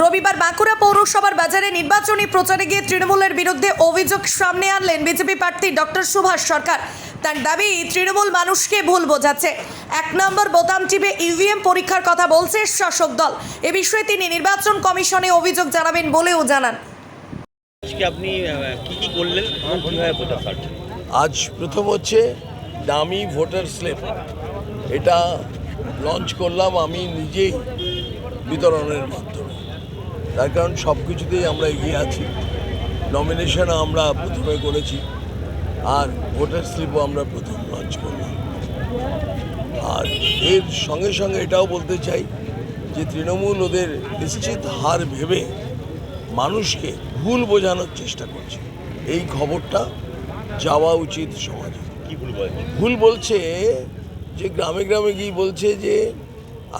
রবিবার বাঁকুড়া পৌরসভার বাজারে নির্বাচনী প্রচারে গিয়ে তৃণমূলের বিরুদ্ধে অভিযোগ সামনে আনলেন বিজেপি প্রার্থী ডক্টর সুভাষ সরকার। তার দাবি তৃণমূল মানুষকে ভুল বোঝাচ্ছে। এক নম্বর বোতাম টিপে ইভিএম পরীক্ষার কথা বলছে শাসক দল। এ বিষয়ে তিনি নির্বাচন কমিশনে অভিযোগ জানাবেন বলেও জানান। আজকে আপনি কি কি করলেন আজ প্রথম হচ্ছে দামি ভোটার স্লিপ এটা লঞ্চ করলাম আমি নিজেই বিতরণের মাধ্যমে। তার কারণ সব কিছুতেই আমরা এগিয়ে আছি। নমিনেশন আমরা প্রথমে করেছি আর ভোটার স্লিপও আমরা প্রথম লঞ্চ করলাম। আর এর সঙ্গে সঙ্গে এটাও বলতে চাই যে তৃণমূল ওদের নিশ্চিত হার ভেবে মানুষকে ভুল বোঝানোর চেষ্টা করছে। এই খবরটা যাওয়া উচিত সমাজে। কি ভুল বলেন ভুল বলছে যে গ্রামে গ্রামে গিয়ে বলছে যে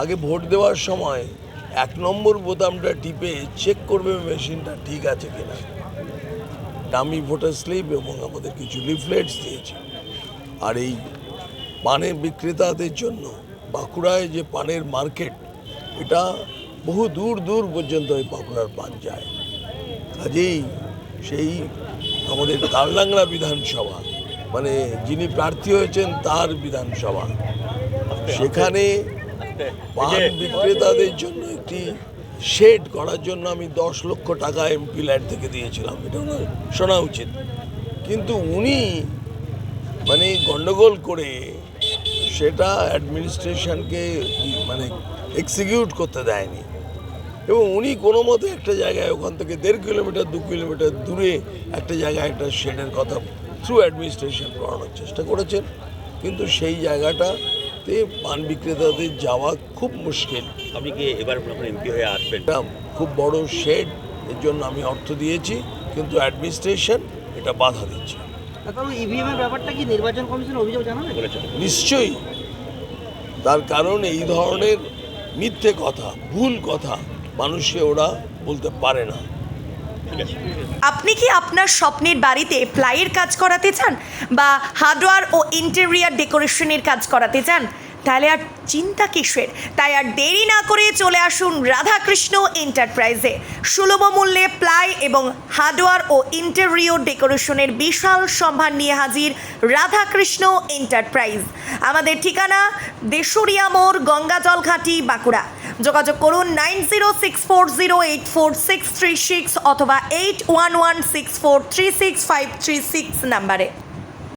আগে ভোট দেওয়ার সময় এক নম্বর বোতামটা টিপে চেক করবে মেশিনটা ঠিক আছে কিনা। দামি ভোটার স্লিপ এবং আমাদের কিছু লিফলেটস দিয়েছে। আর এই পানের বিক্রেতাদের জন্য বাঁকুড়ায় যে পানের মার্কেট এটা বহু দূর দূর পর্যন্ত এই বাঁকুড়ার পান যায়। কাজেই সেই আমাদের তালডাংরা বিধানসভা মানে যিনি প্রার্থী হয়েছেন তার বিধানসভা। সেখানে পান বিক্রেতাদের জন্য একটি শেড করার জন্য আমি দশ লক্ষ টাকা এমপি ল্যাড থেকে দিয়েছিলাম। এটা ওনার শোনা উচিত। কিন্তু উনি মানে গন্ডগোল করে সেটা অ্যাডমিনিস্ট্রেশনকে মানে এক্সিকিউট করতে দেয়নি। এবং উনি কোনো মতে একটা জায়গায় ওখান থেকে দেড় কিলোমিটার দু কিলোমিটার দূরে একটা জায়গায় একটা শেডের কথা থ্রু অ্যাডমিনিস্ট্রেশন করানোর চেষ্টা করেছেন। কিন্তু সেই জায়গাটাতে পান বিক্রেতাদের যাওয়া খুব মুশকিল। আপনি কি এবার এমপি হয়ে আসবেন? খুব বড় শেড এর জন্য আমি অর্থ দিয়েছি কিন্তু অ্যাডমিনিস্ট্রেশন এটা বাধা দিচ্ছে। কারণ ব্যাপারটা কি নির্বাচন কমিশনের অভিযোগ জানাবে নিশ্চয়ই। তার কারণ এই ধরনের মিথ্যে কথা ভুল কথা মানুষকে ওরা বলতে পারে না। আপনি কি আপনার স্বপ্নের বাড়িতে প্লাইয়ের কাজ করাতে চান? বা হার্ডওয়্যার ও ইন্টেরিয়ার ডেকোরেশনের কাজ করাতে চান? তাহলে আর চিন্তা কিসের? তাই আর দেরি না করে চলে আসুন রাধাকৃষ্ণ এন্টারপ্রাইজে। সুলভ মূল্যে প্লাই এবং হার্ডওয়ার ও ইন্টেরিয়র ডেকোরেশনের বিশাল সম্ভার নিয়ে হাজির রাধাকৃষ্ণ এন্টারপ্রাইজ। আমাদের ঠিকানা দেশুরিয়া মোড় গঙ্গাজল ঘাটি বাঁকুড়া। যোগাযোগ করুন nine zero six four zero eight four six three six অথবা eight one one six four three six five three six নাম্বারে।